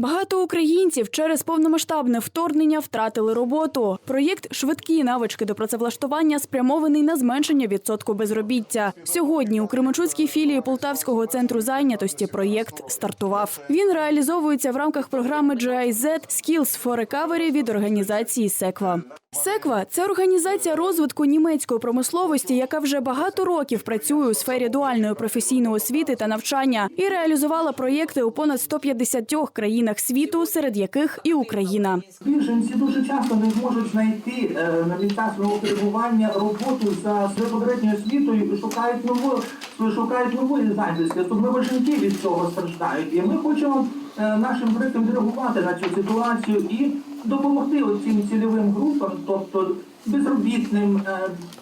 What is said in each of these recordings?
Багато українців через повномасштабне вторгнення втратили роботу. Проєкт Швидкі навички до працевлаштування спрямований на зменшення відсотку безробіття. Сьогодні у Кременчуцькій філії Полтавського центру зайнятості проєкт стартував. Він реалізовується в рамках програми GIZ Skills for Recovery від організації Секва. Секва це організація розвитку німецької промисловості, яка вже багато років працює у сфері дуальної професійної освіти та навчання і реалізувала проєкти у понад 150 країнах світу, серед яких і Україна. Біженці дуже часто не можуть знайти е, на місцях свого перебування роботу за своєю попередньою освітою і шукають нову, шукають нової зайнятості. Особливо жінки від цього страждають. І ми хочемо нашим бритам реагувати на цю ситуацію і допомогти цим цільовим групам, тобто безробітним,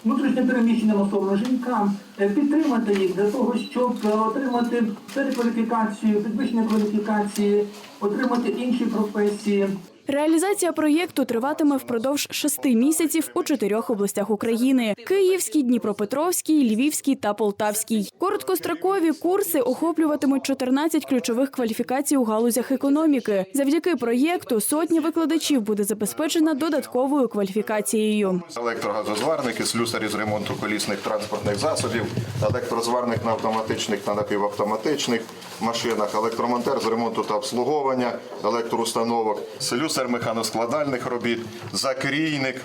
внутрішньопереміщеним внутрішньо особам, жінкам, е, підтримати їх для того, щоб е, отримати перекваліфікацію, підвищення кваліфікації, отримати інші професії. Реалізація проєкту триватиме впродовж шести місяців у чотирьох областях України: Київській, Дніпропетровській, Львівській та Полтавській. Короткострокові курси охоплюватимуть 14 ключових кваліфікацій у галузях економіки. Завдяки проєкту сотні викладачів буде забезпечена додатковою кваліфікацією. Електрогазозварники, слюсарі з ремонту колісних транспортних засобів, електрозварник на автоматичних та напівавтоматичних машинах, електромонтер з ремонту та обслуговування електроустановок, слюсар механоскладальних робіт, закрійник,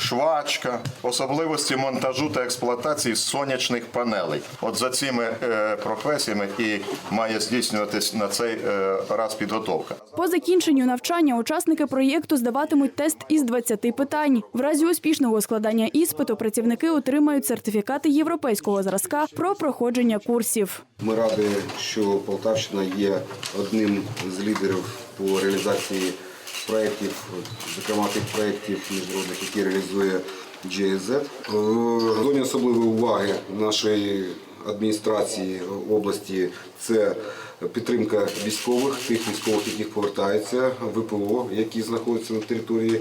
швачка, особливості монтажу та експлуатації сонячних панелей. От за цими е, професіями і має здійснюватись на цей е, раз підготовка. По закінченню навчання учасники проєкту здаватимуть тест із 20 питань. В разі успішного складання іспиту працівники отримають сертифікати європейського зразка про проходження курсів. Ми раді, що Полтавщина є одним з лідерів по реалізації проєктів, зокрема тих проєктів міжнародних, які реалізує GIZ. Е, зоні особливої уваги нашої адміністрації області це підтримка військових, тих військових, яких повертаються, ВПО, які знаходяться на території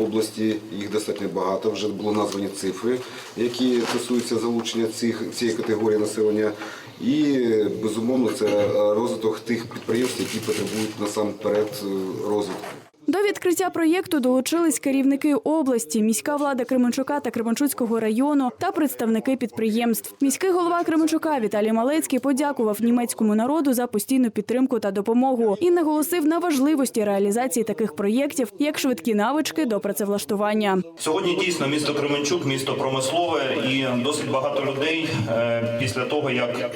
області. Їх достатньо багато. Вже було названі цифри, які стосуються залучення цих цієї категорії населення. І безумовно це розвиток тих підприємств, які потребують насамперед е, розвитку. До відкриття проєкту долучились керівники області, міська влада Кременчука та Кременчуцького району та представники підприємств. Міський голова Кременчука Віталій Малецький подякував німецькому народу за постійну підтримку та допомогу і наголосив на важливості реалізації таких проєктів, як швидкі навички до працевлаштування. Сьогодні дійсно місто Кременчук, місто промислове, і досить багато людей е, після того, як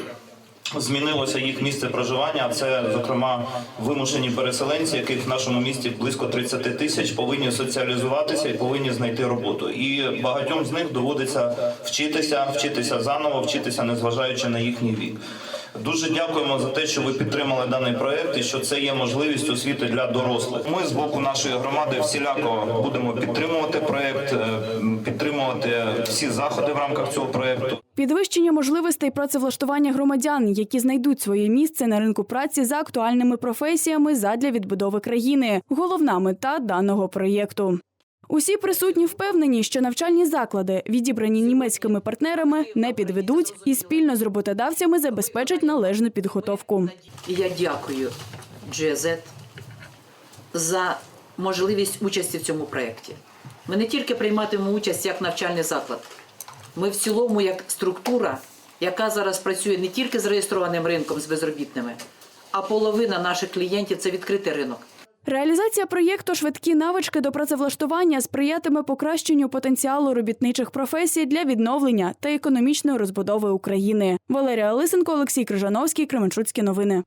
змінилося їх місце проживання. Це, зокрема, вимушені переселенці, яких в нашому місті близько 30 тисяч, повинні соціалізуватися і повинні знайти роботу. І багатьом з них доводиться вчитися, вчитися заново, вчитися, незважаючи на їхній вік. Дуже дякуємо за те, що ви підтримали даний проект і що це є можливість освіти для дорослих. Ми з боку нашої громади всіляко будемо підтримувати проект, е, підтримувати всі заходи в рамках цього проекту. Підвищення можливостей працевлаштування громадян, які знайдуть своє місце на ринку праці за актуальними професіями задля відбудови країни. Головна мета даного проєкту. Усі присутні впевнені, що навчальні заклади, відібрані німецькими партнерами, не підведуть і спільно з роботодавцями забезпечать належну підготовку. Я дякую GZ за можливість участі в цьому проєкті. Ми не тільки прийматимемо участь як навчальний заклад, ми в цілому як структура, яка зараз працює не тільки з реєстрованим ринком з безробітними, а половина наших клієнтів це відкритий ринок. Реалізація проєкту Швидкі навички до працевлаштування сприятиме покращенню потенціалу робітничих професій для відновлення та економічної розбудови України. Валерія Лисенко, Олексій Крижановський, Кременчуцькі новини.